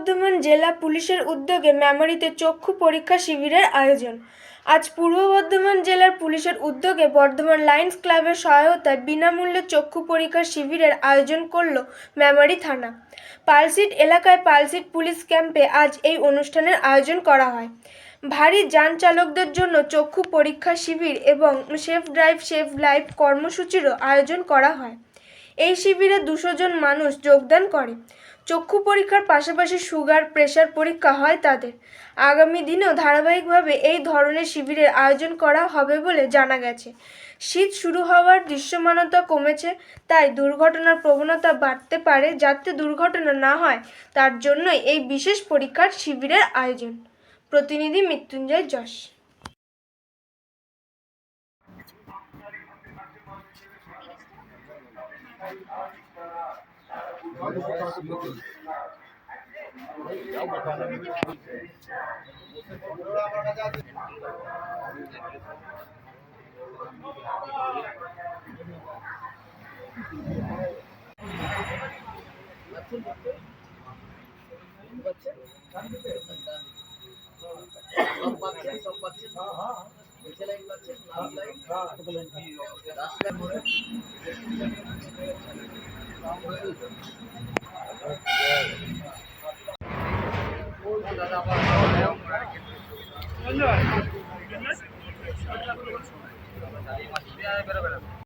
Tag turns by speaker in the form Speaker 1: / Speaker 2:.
Speaker 1: বর্ধমান জেলা পুলিশের উদ্যোগে মেমোরিতে চক্ষু পরীক্ষা শিবিরের আয়োজন। আজ পূর্ব বর্ধমান জেলার পুলিশের উদ্যোগে বর্ধমান লায়ন্স ক্লাবের সহায়তায় বিনামূল্যে চক্ষু পরীক্ষা শিবিরের আয়োজন করল মেমরি থানা। পালসিট এলাকায় পালসিট পুলিশ ক্যাম্পে আজ এই অনুষ্ঠানের আয়োজন করা হয়। ভারী যান চালকদের জন্য চক্ষু পরীক্ষা শিবির এবং সেফ ড্রাইভ, সেফ লাইফ কর্মসূচিরও আয়োজন করা হয়। এই শিবিরে দুশো জন মানুষ যোগদান করে। চক্ষু পরীক্ষার পাশাপাশি সুগার প্রেশার পরীক্ষা হয় তাদের। আগামী দিনেও ধারাবাহিকভাবে এই ধরনের শিবিরের আয়োজন করা হবে বলে জানা গেছে। শীত শুরু হওয়ার দৃশ্যমানতা কমেছে, তাই দুর্ঘটনার প্রবণতা বাড়তে পারে যাতে দুর্ঘটনা না হয়, তার জন্যই এই বিশেষ পরীক্ষার শিবিরের আয়োজন। প্রতিনিধি মৃত্যুঞ্জয় যশ।
Speaker 2: সব পাচ্ছেন সব পাচ্ছেন দাদা